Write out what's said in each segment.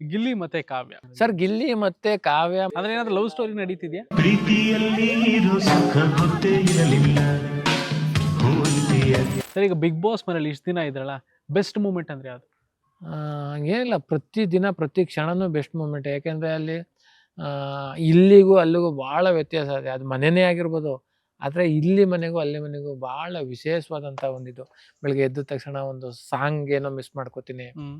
ಗಿಲ್ಲಿ ಮತ್ತೆ ಕಾವ್ಯ. ಸರ್ ಗಿಲ್ಲಿ ಮತ್ತೆ ಕಾವ್ಯ ಅಂದ್ರೆ ಏನಾದ್ರು ಲವ್ ಸ್ಟೋರಿ ನಡೀತಿದ್ಯಾ? ಪ್ರೀತಿಯಲ್ಲಿ ಇರೋ ಸುಖ ಗೊತ್ತೇ ಇರಲಿಲ್ಲ. ಹೋಲಿಯ ಸರ್ ಈಗ ಬಿಗ್ ಬಾಸ್ ಮನೇಲಿ ಇಷ್ಟು ದಿನ ಇದ್ರಲ್ಲ ಬೆಸ್ಟ್ ಮೂಮೆಂಟ್ ಅಂದ್ರೆ ಯಾವ್ದು? ಹಂಗೇನಿಲ್ಲ ಏನಿಲ್ಲ ಪ್ರತಿ ದಿನ ಪ್ರತಿ ಕ್ಷಣನೂ ಬೆಸ್ಟ್ ಮೂಮೆಂಟ್ ಯಾಕೆಂದ್ರೆ ಅಲ್ಲಿ ಆ, ಇಲ್ಲಿಗೂ ಅಲ್ಲಿಗೂ ಭಾಳ ವ್ಯತ್ಯಾಸ ಇದೆ. ಅದು ಮನೆನೇ ಆಗಿರ್ಬೋದು ಆದರೆ ಇಲ್ಲಿ ಮನೆಗೂ ಅಲ್ಲಿ ಮನೆಗೂ ಭಾಳ ವಿಶೇಷವಾದಂಥ ಒಂದಿದು. ಬೆಳಿಗ್ಗೆ ಎದ್ದ ತಕ್ಷಣ ಒಂದು ಸಾಂಗ್ ಏನೋ ಮಿಸ್ ಮಾಡ್ಕೋತೀನಿ. ಹ್ಮ್.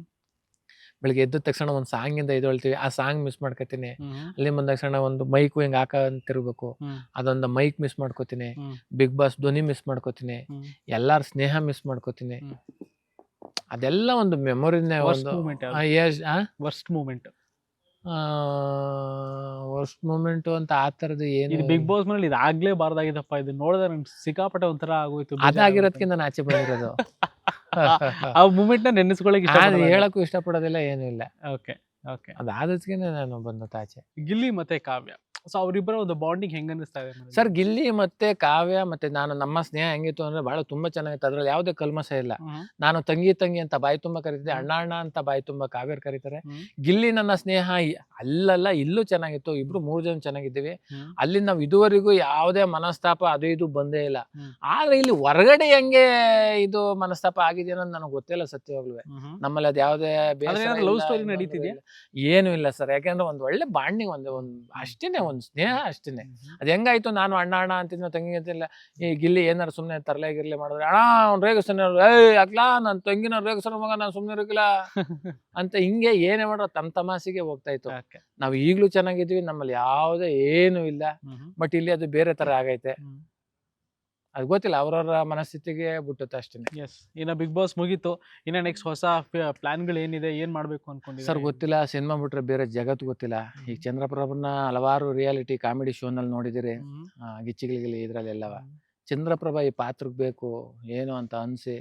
ಬೆಳಿಗ್ಗೆ ಎದ್ದ ತಕ್ಷಣ ಒಂದು ಸಾಂಗಿಂದ ಎದ್ದೇಳ್ತೀವಿ ಆ ಸಾಂಗ್ ಮಿಸ್ ಮಾಡ್ಕೋತೀನಿ. ಅಲ್ಲಿ ಬಂದ ತಕ್ಷಣ ಒಂದು ಮೈಕ್ ಹಿಂಗೆ ಹಾಕಂತಿರ್ಬೇಕು. ಅದೊಂದು ಮೈಕ್ ಮಿಸ್ ಮಾಡ್ಕೋತೀನಿ. ಬಿಗ್ ಬಾಸ್ ಧ್ವನಿ ಮಿಸ್ ಮಾಡ್ಕೋತೀನಿ. ಎಲ್ಲಾರ ಸ್ನೇಹ ಮಿಸ್ ಮಾಡ್ಕೋತೀನಿ. ಅದೆಲ್ಲ ಒಂದು ಮೆಮೊರಿನೇ ಒಂದು? ವರ್ಸ್ಟ್ ಮೂಮೆಂಟ್ ವರ್ಸ್ಟ್ ಮೂಮೆಂಟ್ ಅಂತ ಆ ಥರದ್ದು ಏನು ಬಿಗ್ ಬಾಸ್ ಮನೇಲಿ ಇದು ಆಗ್ಲೇಬಾರ್ದಾಗಿದ್ದಪ್ಪ ಇದು ನೋಡಿದ್ರೆ ಸಿಕ್ಕಾಪಟ್ಟೆ ಒಂಥರ ಆಗೋಯ್ತು ಅದಾಗಿರೋದಕ್ಕೆ ನಾನು ಆಚೆ ಬಂದಿರೋದು. ಆ ಮೂಮೆಂಟ್ನ ನೆನೆಸ್ಕೊಳಕ್ ಅದು ಹೇಳಕ್ಕೂ ಇಷ್ಟಪಡೋದಿಲ್ಲ ಏನೂ ಇಲ್ಲ. ಓಕೆ ಓಕೆ ಅದಾದಕ್ಕೆ ನಾನು ಬಂದು ತಾಚೆ. ಗಿಲ್ಲಿ ಮತ್ತೆ ಕಾವ್ಯ. ಸೊ ಅವರಿಬ್ಬರ ಒಂದು ಬಾಂಡಿಂಗ್ ಹೆಂಗ್ ಅನಿಸ್ತಾ ಇದೆ? ಸರ್ ಗಿಲ್ಲಿ ಮತ್ತೆ ಕಾವ್ಯ ಮತ್ತೆ ನಾನು ನಮ್ಮ ಸ್ನೇಹ ಹೆಂಗಿತ್ತು ಅಂದ್ರೆ ಬಹಳ ತುಂಬಾ ಚೆನ್ನಾಗಿತ್ತು ಅದ್ರಲ್ಲಿ ಯಾವುದೇ ಕಲ್ಮಸ ಇಲ್ಲ ಹ್ಮ್. ನಾನು ತಂಗಿ ತಂಗಿ ಅಂತ ಬಾಯಿ ತುಂಬಾ ಕರಿತಿದ್ದೆ ಅಣ್ಣ ಅಣ್ಣ ಅಂತ ಬಾಯಿ ತುಂಬಾ ಕಾವ್ಯರ್ ಕರೀತಾರೆ ಹ್ಮ್. ಗಿಲ್ಲಿ ನನ್ನ ಸ್ನೇಹ ಇ- ಅಲ್ಲಲ್ಲ ಇಲ್ಲೂ ಚೆನ್ನಾಗಿತ್ತು ಇಬ್ರು ಮೂರು ಜನ ಚೆನ್ನಾಗಿದ್ದೀವಿ ಹ್ಮ್. ಅಲ್ಲಿ ನಾವು ಇದುವರೆಗೂ ಯಾವುದೇ ಮನಸ್ತಾಪ ಅದು ಇದು ಬಂದೇ ಇಲ್ಲ ಹ್ಮ್. ಆದ್ರೆ ಇಲ್ಲಿ ಹೊರಗಡೆ ಹೆಂಗೆ ಇದು ಮನಸ್ತಾಪ ಆಗಿದೆ ಅನ್ನೋದು ನನಗೆ ಗೊತ್ತಿಲ್ಲ ಸತ್ಯವಾಗ್ಲೂ ಹ್ಮ್. ನಮ್ಮಲ್ಲಿ ಅದು ಯಾವುದೇ ಲವ್ ಸ್ಟೋರಿ love ಇಲ್ಲ, story ಇನ್ನೊಂದು ನಡೀತಿದ್ಯಾ? ಇಲ್ಲ. ಏನು ಇಲ್ಲ ಸರ್ ಯಾಕಂದ್ರೆ ಒಂದ್ ಒಳ್ಳೆ ಬಾಂಡಿಂಗ್ ಒಂದು ಒಂದ್ ಅಷ್ಟೇನೆ ಒಂದು ಸ್ನೇಹ ಅಷ್ಟೇನೆ. ಅದ್ ಹೆಂಗಾಯ್ತು ನಾನು ಅಣ್ಣ ಅಣ್ಣ ಅಂತಿದ್ನ ತಂಗಿ ಅಂತಿಲ್ಲ ಈ ಗಿಲ್ಲಿ ಏನಾರು ಸುಮ್ಮನೆ ತರಲೆ ಗಿರ್ಲೆ ಮಾಡಿದ್ರೆ ಅಣ್ಣ ಅವ್ನು ರೇಗಿಸ್ತಾನೆ ಏಯ್ ಅಕ್ಲಾ ನನ್ನ ತಂಗಿನ ರೇಗಿಸ್ತಾನ ಮಗ ನಾನು ಸುಮ್ಮನೆ ಇರಕಿಲ್ಲ. ಅಂತ ಹಿಂಗೆ ಏನೇ ಮಾಡೋ ತಮ್ಮ ತಮಾಸಿಗೆ ಹೋಗ್ತಾ ಇತ್ತು. ನಾವು ಈಗಲೂ ಚೆನ್ನಾಗಿದ್ವಿ ನಮ್ಮಲ್ಲಿ ಯಾವುದೇ ಏನು ಇಲ್ಲ. ಬಟ್ ಇಲ್ಲಿ ಅದು ಬೇರೆ ತರ ಆಗೈತೆ. ಅದು ಗೊತ್ತಿಲ್ಲ ಅವ್ರವ್ರ ಮನಸ್ಥಿತಿಗೆ ಬಿಟ್ಟುತ್ತೆ ಅಷ್ಟೇ ಎಸ್ ಇನ್ನ ಬಿಗ್ ಬಾಸ್ ಮುಗೀತು. ಇನ್ನ ನೆಕ್ಸ್ಟ್ ಹೊಸ ಪ್ಲಾನ್ಗಳು ಏನಿದೆ ಏನ್ ಮಾಡ್ಬೇಕು ಅನ್ಕೊಂಡು ಸರ್ ಗೊತ್ತಿಲ್ಲ. ಸಿನಿಮಾ ಬಿಟ್ರೆ ಬೇರೆ ಜಗತ್ತು ಗೊತ್ತಿಲ್ಲ. ಈಗ ಚಂದ್ರಪ್ರಭನ ಹಲವಾರು ರಿಯಾಲಿಟಿ ಕಾಮಿಡಿ ಶೋನಲ್ಲಿ ನೋಡಿದಿರಿ. ಗಿಚ್ಚಿಗಳಿಗೆ ಚಂದ್ರಪ್ರಭ ಚಂದ್ರಪ್ರಭಾ ಈ ಪಾತ್ರಕ್ಕೆ ಬೇಕು ಏನು ಅಂತ ಅನಿಸಿ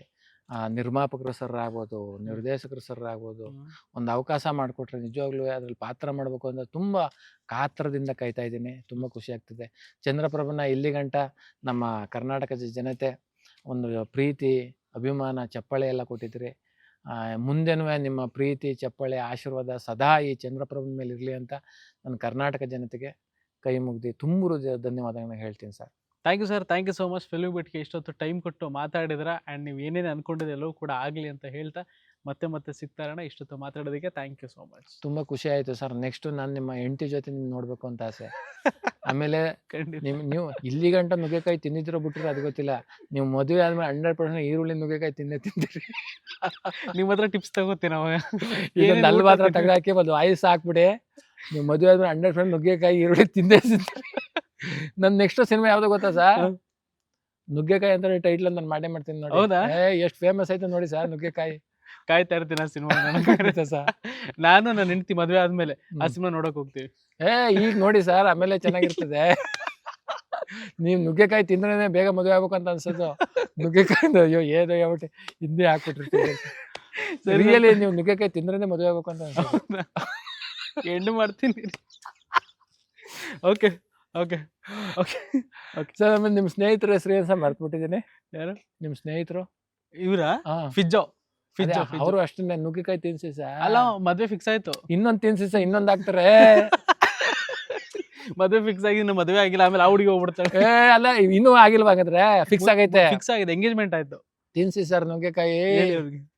ನಿರ್ಮಾಪಕರು ಸರ್ ಆಗ್ಬೋದು ನಿರ್ದೇಶಕರು ಸರ್ ಆಗ್ಬೋದು ಒಂದು ಅವಕಾಶ ಮಾಡಿಕೊಟ್ರೆ ನಿಜವಾಗ್ಲೂ ಅದ್ರಲ್ಲಿ ಪಾತ್ರ ಮಾಡಬೇಕು ಅಂತ ತುಂಬ ಕಾತ್ರದಿಂದ ಕಾಯ್ತಾ ಇದ್ದೀನಿ. ತುಂಬ ಖುಷಿ ಆಗ್ತಿದೆ. ಚಂದ್ರಪ್ರಭನ ಇಲ್ಲಿ ಗಂಟ ನಮ್ಮ ಕರ್ನಾಟಕದ ಜನತೆ ಒಂದು ಪ್ರೀತಿ ಅಭಿಮಾನ ಚಪ್ಪಳೆ ಎಲ್ಲ ಕೊಟ್ಟಿದ್ರಿ. ಮುಂದೆನೂ ನಿಮ್ಮ ಪ್ರೀತಿ ಚಪ್ಪಳೆ ಆಶೀರ್ವಾದ ಸದಾ ಈ ಚಂದ್ರಪ್ರಭನ ಮೇಲೆ ಇರಲಿ ಅಂತ ನನ್ನ ಕರ್ನಾಟಕ ಜನತೆಗೆ ಕೈ ಮುಗ್ದು ತುಂಬ ಧನ್ಯವಾದಗಳನ್ನ ಹೇಳ್ತೀನಿ sir. Thank you sir thank you so much film ಬಿಟ್ಗೆ ಇಷ್ಟೊತ್ತು ಟೈಮ್ ಕೊಟ್ಟು ಮಾತಾಡಿದ್ರ ಆ್ಯಂಡ್ ನೀವು ಏನೇನು ಅಂದ್ಕೊಂಡಿದ್ದೆ ಎಲ್ಲವೂ ಕೂಡ ಆಗಲಿ ಅಂತ ಹೇಳ್ತಾ ಮತ್ತೆ ಮತ್ತೆ ಸಿಗ್ತಾರಣ ಇಷ್ಟೊತ್ತು ಮಾತಾಡೋದಕ್ಕೆ ಥ್ಯಾಂಕ್ ಯು ಸೋ ಮಚ್. ತುಂಬ ಖುಷಿ ಆಯಿತು ಸರ್ ನೆಕ್ಸ್ಟು ನಾನು ನಿಮ್ಮ ಹೆಂಡತಿ ಜೊತೆ ನಿಮ್ಗೆ ನೋಡಬೇಕು ಅಂತ ಆಸೆ. ಆಮೇಲೆ ನಿಮ್ ನೀವು ಇಲ್ಲಿ ಗಂಟ ನುಗ್ಗೆಕಾಯಿ ತಿಂದಿದ್ರೋ ಬಿಟ್ಟಿರೋ ಅದು ಗೊತ್ತಿಲ್ಲ ನೀವು ಮದುವೆ ಆದ್ಮೇಲೆ ಹಂಡ್ರೆಡ್ ಪರ್ಸೆಂಟ್ ಈರುಳ್ಳಿ ನುಗ್ಗೆಕಾಯಿ ತಿಂದೇ ತಿಂತೀರಿ. ನಿಮ್ಮ ಹತ್ರ ಟಿಪ್ಸ್ ತಗೋತೀನಿ ಅವಾಗ ಇದೊಂದು ನಲ್ವಾದ್ರೆ ಮಾತ್ರ ಬಂದು ಒಂದು ವಾಯ್ಸ್ ಹಾಕ್ಬಿಡಿ ನೀವು ಮದುವೆ ಆದ್ಮೇಲೆ ಹಂಡ್ರೆಡ್ ಪರ್ಸೆಂಟ್ ನುಗ್ಗೆಕಾಯಿ ಈರುಳ್ಳಿ ತಿಂದೇ ತಿಂತೀರಿ. ನನ್ನ ನೆಕ್ಸ್ಟ್ ಸಿನಿಮಾ ಯಾವ್ದು ಗೊತ್ತಾ ಸರ್. ನುಗ್ಗೆಕಾಯಿ ಅಂತ ಟೈಟ್ಲ್ ನಾನು ಮಾಡೇ ಮಾಡ್ತೀನಿ ನೋಡಿ. ಹೌದಾ? ಏ ಎಷ್ಟು ಫೇಮಸ್ ಆಯ್ತು ನೋಡಿ ಸರ್ ನುಗ್ಗೆಕಾಯಿ. ಕಾಯ್ತಾ ಇರ್ತೀನಿ ಆ ಸಿನಿಮಾ ಸರ್ ನಾನು ನನ್ನ ಹೆಂಡತಿ ಮದ್ವೆ ಆದ್ಮೇಲೆ ಆ. ಸಿನಿಮಾ ನೋಡಕ್ ಹೋಗ್ತೀವಿ. ಏ ಈಗ ನೋಡಿ ಸರ್ ಆಮೇಲೆ ಚೆನ್ನಾಗಿರ್ತದೆ. ನೀವು ನುಗ್ಗೆಕಾಯಿ ತಿಂದ್ರೆ ಬೇಗ ಮದುವೆ ಆಗ್ಬೇಕು ಅಂತ ಅನ್ಸೋದು. ನುಗ್ಗೆಕಾಯಿ ಅಯ್ಯೋ ಏನೋ ಯಾವಟ್ಟೆ ಹಿಂದೆ ಹಾಕ್ಬಿಟ್ಟಿರ್ತೀವಿ. ಸರಿಯಲ್ಲಿ ರಿಯಲಿ ನೀವು ನುಗ್ಗೆಕಾಯಿ ತಿಂದ್ರೆ ಮದುವೆ ಆಗ್ಬೇಕು ಅಂತ ಹೆಣ್ಣು? ಮಾಡ್ತೀನಿ. ಓಕೆ. ಓಕೆ ಓಕೆ ಸರ್ ಆಮೇಲೆ ನಿಮ್ಮ ಸ್ನೇಹಿತರ ಹೆಸರು ಏನು ಸಹ ಮರ್ತ್ಬಿಟ್ಟಿದ್ದೀನಿ? ಯಾರು? ನಿಮ್ಮ ಸ್ನೇಹಿತರು? ಇವರ? ಹಾ ಫಿಜ್ಜೋ. ಫಿಜ್ಜೋ ಅವರು ಅಷ್ಟನ್ನೇ ನುಗ್ಗಿಕಾಯಿ ತಿನ್ಸಿ ಸರ್. ಅಲ್ಲ ಮದ್ವೆ ಫಿಕ್ಸ್ ಆಯ್ತು. ಇನ್ನೊಂದ್ ತಿನ್ಸಿ ಸರ್ ಇನ್ನೊಂದ್ ಹಾಕ್ತಾರೆ. ಮದ್ವೆ ಫಿಕ್ಸ್ ಆಗಿ ಇನ್ನು ಮದ್ವೆ ಆಗಿಲ್ಲ ಆಮೇಲೆ ಆ ಹುಡುಗಿ ಹೋಗ್ಬಿಡ್ತಾಳೆ. ಏ ಅಲ್ಲ ಇನ್ನೂ ಆಗಿಲ್ವಾ ಹಾಗಾದ್ರೆ? ಫಿಕ್ಸ್ ಆಗೈತೆ. ಫಿಕ್ಸ್ ಆಗಿದೆ ಎಂಗೇಜ್ಮೆಂಟ್ ಆಯ್ತು. ತಿನ್ಸಿ ಸರ್ ನುಗ್ಗೆಕಾಯಿ. ಹೇಳಿ ಅವ್ರಿಗೆ.